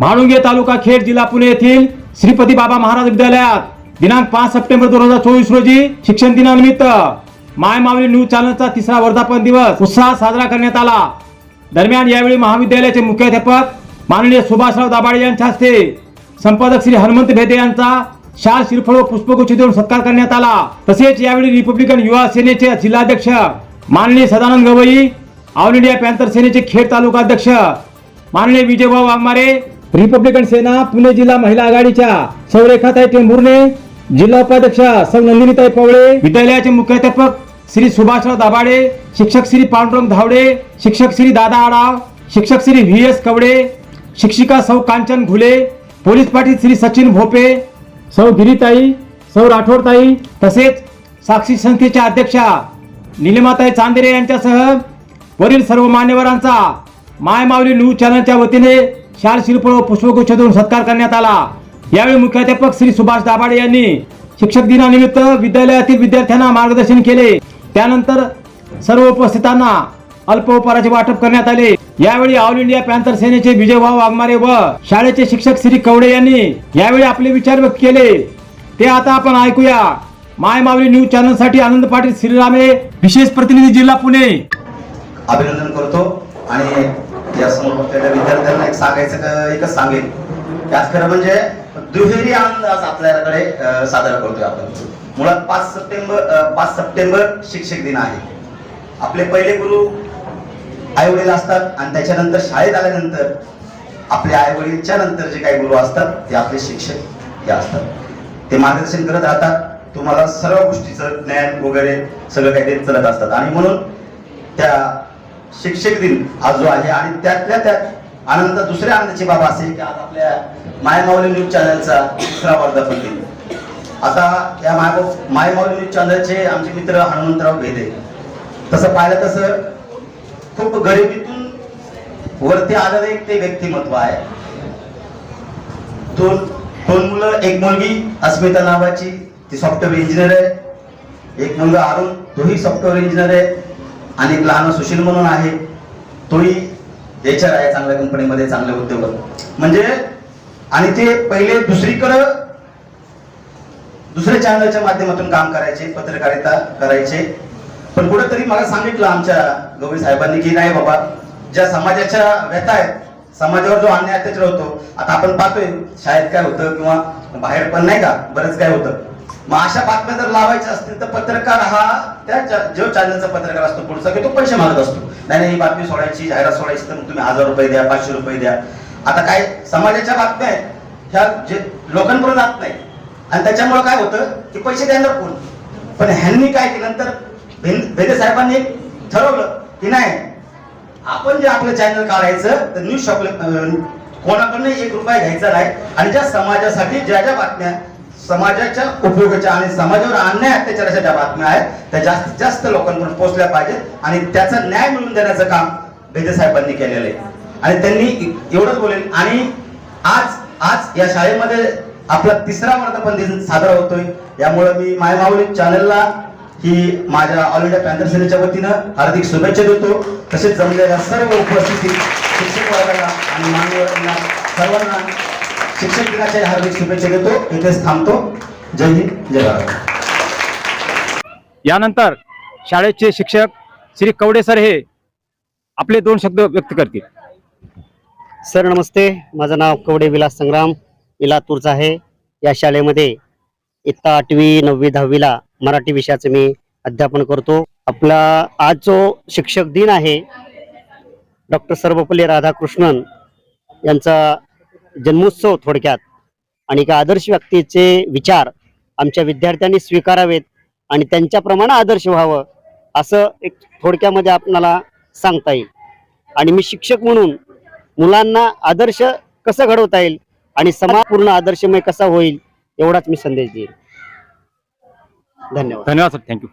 म्हाळुंगे तालुका खेड जिल्हा पुणे येथील श्रीपती बाबा महाराज विद्यालयात दिनांक पाच सप्टेंबर दोन हजार चोवीस रोजी शिक्षण दिनानिमित्त माय मावली न्यूज चॅनलचा तिसरा वर्धापन दिवस उत्साहात साजरा करण्यात आला. दरम्यान यावेळी महाविद्यालयाचे मुख्याध्यापक माननीय सुभाषराव दाभाडे यांच्या हस्ते संपादक श्री हनुमंत भेदे यांचा शाल शिरफळ व पुष्पगुच्छ देऊन सत्कार करण्यात आला. तसेच यावेळी रिपब्लिकन युवा सेनेचे जिल्हाध्यक्ष माननीय Sadanand Gavai All India Panther सेनेचे खेड तालुका अध्यक्ष माननीय विजयभाऊ वाघमारे रिपब्लिकन सेना पुणे जिल्हा महिला आघाडीच्या सौरेखाताई टेंभुर्णे जिल्हा उपाध्यक्ष सौ नंदिनीताई पवळे विद्यालयाचे मुख्याध्यापक श्री सुभाषराव दाभाडे शिक्षक श्री पांडुरंग धावडे शिक्षक श्री दादा आडाव शिक्षक श्री व्ही एस कवडे शिक्षिका सौ कांचन घुले पोलीस पाटील श्री सचिन भोपे सौ गिरीताई सौ राठोडताई तसेच साक्षी संस्थेच्या अध्यक्षा निलिमाताई चांदेरे यांच्यासह वरील सर्व मान्यवरांचा माय माऊली न्यूज चॅनलच्या वतीने शाल शिल्प व पुष्पगुच्छ देऊन सत्कार करण्यात आला. यावेळी मुख्याध्यापक श्री सुभाष दाभाडे यांनी शिक्षक दिनानिमित्त विद्यालयातील विद्यार्थ्यांना मार्गदर्शन केले. त्यानंतर सर्व उपस्थितांना अल्पोपहाराचे वाटप करण्यात आले. यावेळी ऑल इंडिया पॅन्थर सेनेचे विजय भाऊ वाघमारे व शाळेचे शिक्षक श्री कवडे यांनी यावेळी आपले विचार व्यक्त केले. ते आता आपण ऐकूया. माय माऊली न्यूज चॅनलसाठी आनंद पाटील श्रीरामे विशेष प्रतिनिधी जिल्हा पुणे. अभिनंदन करतो. आणि या समोर बसलेल्या विद्यार्थ्यांना एक सांगायचं एकच सांगेन. की खरं म्हणजे दुहेरी आनंद आज आपल्याकडे सादर साजरा करतोय आपण. मुळात पाच सप्टेंबर पाच सप्टेंबर शिक्षक दिन आहे. आपले पहिले गुरु आई वडील असतात आणि त्याच्यानंतर शाळेत आल्यानंतर आपल्या आईवडीलच्या नंतर जे काही गुरु असतात ते आपले शिक्षक हे असतात. ते मार्गदर्शन करत राहतात. तुम्हाला सर्व गोष्टीचं ज्ञान वगैरे सगळं काही देत चालत असतात. आणि म्हणून त्या शिक्षक दिन हा जो आहे. आणि त्यातल्या त्यात आनंद दुसऱ्या आनंदाची बाब असेल की आज आपल्या मायमावली न्यूज चॅनलचा दुसरा वर्धापन दिन. आता या माय मायमावली न्यूज चॅनलचे आमचे मित्र हनुमंतराव भेदे. तसं पाहिलं तसं खूप गरिबीतून वरती आलेलं एक ते व्यक्तिमत्व आहे. दोन दोन मुलं एक मुलगी अस्मिता नावाची ती सॉफ्टवेअर इंजिनियर आहे. एक मुलगा अरुण तोही सॉफ्टवेअर इंजिनियर आहे. आणि एक लहान सुशील म्हणून आहे. तोही एच आर आहे चांगल्या कंपनीमध्ये चांगले उद्योग म्हणजे आणि ते पहिले दुसरीकडं दुसऱ्या चॅनलच्या माध्यमातून काम करायचे पत्रकारिता करायचे. पण कुठेतरी मला सांगितलं आमच्या गवळी साहेबांनी की नाही बाबा ज्या समाजाच्या व्यथा आहेत समाजावर जो अन्याय अत्याचार होतो आता आपण पाहतोय शाळेत काय होतं किंवा बाहेर पण नाही का बरंच काय होतं. मग अशा बातम्या जर लावायच्या असतील तर पत्रकार हा त्या जो चॅनलचा पत्रकार असतो पुढचा की तो पैसे मागत असतो. नाही नाही ही बातमी सोडायची जाहिरात सोडायची तर मग तुम्ही हजार रुपये द्या पाचशे रुपये द्या. आता काय समाजाच्या बातम्या आहेत. ह्या जे लोकांपर्यंत जात नाही. आणि त्याच्यामुळे काय होतं की पैसे देणार कोण? पण ह्यांनी काय केलं? नंतर भेदे साहेबांनी एक ठरवलं की नाही आपण जे आपलं चॅनल काढायचं तर न्यूज शॉप कोणाकडनं एक रुपया घ्यायचा नाही. आणि ज्या समाजासाठी ज्या ज्या बातम्या समाजाच्या उपयोगाच्या आणि समाजावर अन्याय अत्याचाराच्या ज्या बातम्या आहेत त्या जास्तीत जास्त लोकांपर्यंत पोहोचल्या पाहिजेत आणि त्याचा न्याय मिळवून देण्याचं काम बेदे साहेबांनी केलेलं आहे. आणि त्यांनी एवढंच बोलेल. आणि आज आज या शाळेमध्ये आपला तिसरा वर्धापन दिन साजरा होतोय. यामुळे मी माय माऊली चॅनलला ही माझ्या ऑल इंडिया पॅन्थर सेनेच्या वतीनं हार्दिक शुभेच्छा देतो. तसेच जमलेल्या सर्व उपस्थिती शिक्षक वर्गाला आणि मान्यवरांना सर्वांना शिक्षक दिनाच्या हार्दिक शुभेच्छा देतो. इथेच थांबतो. जय हिंद जय भारत. यानंतर शाळेचे शिक्षक श्री कवडे सर हे आपले दोन शब्द व्यक्त करतील. सर नमस्ते. माझं नाव कवडे विलास संग्राम. मी लातूरचा आहे. या शाळेमध्ये इयत्ता आठवी नववी दहावीला मराठी विषयाचं मी अध्यापन करतो. आपला आज जो शिक्षक दिन आहे डॉक्टर सर्वपल्ली राधाकृष्णन यांचा जन्मोत्सव थोडक्यात आणि एका आदर्श व्यक्तीचे विचार आमच्या विद्यार्थ्यांनी स्वीकारावेत आणि त्यांच्याप्रमाणे आदर्श व्हावं असं एक थोडक्यामध्ये आपणाला सांगता येईल. आणि मी शिक्षक म्हणून मुलांना आदर्श कसं घडवता येईल आणि समापूर्ण आदर्शमय कसा होईल एवढाच मी संदेश देईल धन्यवाद. धन्यवाद सर. थँक्यू